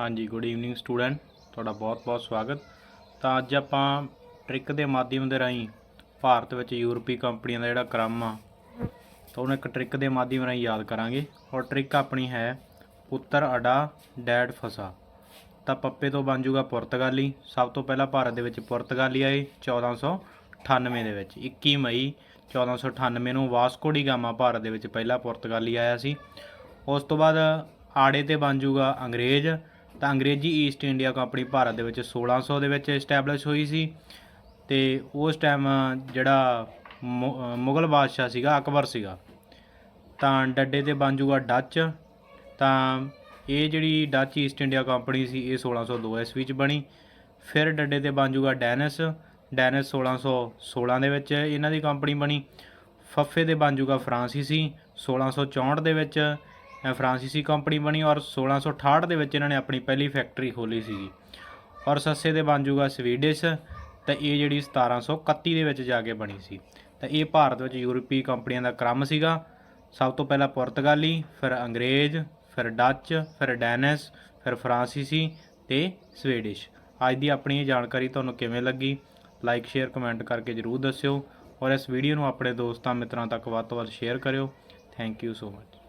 ਹਾਂਜੀ good evening student ਤੁਹਾਡਾ ਬਹੁਤ-ਬਹੁਤ ਸਵਾਗਤ। ਤਾਂ ਅੱਜ ਆਪਾਂ ਟ੍ਰਿਕ ਦੇ ਮਾਧਿਅਮ ਦੇ ਰਾਹੀਂ ਭਾਰਤ ਵਿੱਚ ਯੂਰਪੀ ਕੰਪਨੀਆਂ ਦਾ ਜਿਹੜਾ ਕ੍ਰਮ ਆ, ਤਾਂ ਉਹਨੂੰ ਇੱਕ ਟ੍ਰਿਕ ਦੇ ਮਾਧਿਅਮ ਰਾਹੀਂ ਯਾਦ ਕਰਾਂਗੇ। ਔਰ ਟ੍ਰਿਕ ਆਪਣੀ ਹੈ ਪੁੱਤਰ ਅਡਾ, ਡੈਡ ਫਸਾ। ਤਾਂ ਪੱਪੇ ਤੋਂ ਬਣ ਜਾਊਗਾ ਪੁਰਤਗਾਲੀ। ਸਭ ਤੋਂ ਪਹਿਲਾਂ ਭਾਰਤ ਦੇ ਵਿੱਚ ਪੁਰਤਗਾਲੀ ਆਏ 1498 ਦੇ ਵਿੱਚ। 21 ਮਈ 1498 ਨੂੰ ਵਾਸਕੋ ਡੀ ਗਾਮਾ ਭਾਰਤ ਦੇ ਵਿੱਚ ਪਹਿਲਾ ਪੁਰਤਗਾਲੀ ਆਇਆ ਸੀ। ਉਸ ਤੋਂ ਬਾਅਦ ਆੜੇ ਤੇ ਬਣ ਜਾਊਗਾ ਅੰਗਰੇਜ਼। ਤਾਂ ਅੰਗਰੇਜ਼ੀ ਈਸਟ ਇੰਡੀਆ ਕੰਪਨੀ ਭਾਰਤ ਦੇ ਵਿੱਚ 1600 ਦੇ ਵਿੱਚ ਐਸਟੈਬਲਿਸ਼ ਹੋਈ ਸੀ ਤੇ ਉਸ ਟਾਈਮ ਜਿਹੜਾ ਮੁ- ਮੁਗਲ ਬਾਦਸ਼ਾਹ ਸੀਗਾ, ਅਕਬਰ ਸੀਗਾ। ਤਾਂ ਡੱਡੇ ਤੇ ਬਣ ਜੂਗਾ ਡੱਚ ਤਾਂ ਇਹ ਜਿਹੜੀ ਡੱਚ ਈਸਟ ਇੰਡੀਆ ਕੰਪਨੀ ਸੀ, ਇਹ 1602 ਈਸਵੀ ਚ ਬਣੀ। ਫਿਰ ਡੱਡੇ ਤੇ ਬਣ ਜੂਗਾ ਡੈਨਿਸ ਡੈਨਿਸ 1616 ਦੇ ਵਿੱਚ ਇਹਨਾਂ ਦੀ ਕੰਪਨੀ ਬਣੀ। ਫੱਫੇ ਦੇ ਬਣ ਜਾਊਗਾ ਫਰਾਂਸੀਸੀ 1664 ਦੇ ਵਿੱਚ ਫਰਾਂਸੀਸੀ ਕੰਪਨੀ ਬਣੀ ਔਰ 1668 ਦੇ ਵਿੱਚ ਇਹਨਾਂ ਨੇ ਆਪਣੀ ਪਹਿਲੀ ਫੈਕਟਰੀ ਖੋਲੀ ਸੀਗੀ। ਔਰ ਸੱਸੇ ਦੇ ਬਣ ਜੂਗਾ ਸਵੀਡਿਸ਼, ਤਾਂ ਇਹ ਜਿਹੜੀ 1731 ਦੇ ਵਿੱਚ ਜਾ ਕੇ ਬਣੀ ਸੀ। ਤਾਂ ਇਹ ਭਾਰਤ ਵਿੱਚ ਯੂਰਪੀ ਕੰਪਨੀਆਂ ਦਾ ਕ੍ਰਮ ਸੀਗਾ। ਸਭ ਤੋਂ ਪਹਿਲਾਂ ਪੁਰਤਗਾਲੀ, ਫਿਰ ਅੰਗਰੇਜ਼, ਫਿਰ ਡੱਚ, ਫਿਰ ਡੈਨਿਸ, ਫਿਰ ਫਰਾਂਸੀਸੀ ਤੇ ਸਵੀਡਿਸ਼। ਅੱਜ ਦੀ ਆਪਣੀ ਇਹ ਜਾਣਕਾਰੀ ਤੁਹਾਨੂੰ ਕਿਵੇਂ ਲੱਗੀ? ਲਾਈਕ ਸ਼ੇਅਰ ਕਮੈਂਟ ਕਰਕੇ ਜਰੂਰ ਦੱਸਿਓ। ਔਰ ਇਸ ਵੀਡੀਓ ਨੂੰ ਆਪਣੇ ਦੋਸਤਾਂ, ਮਿੱਤਰਾਂ ਤੱਕ ਵੱਧ ਤੋਂ ਵੱਧ ਸ਼ੇਅਰ ਕਰਿਓ। Thank you so much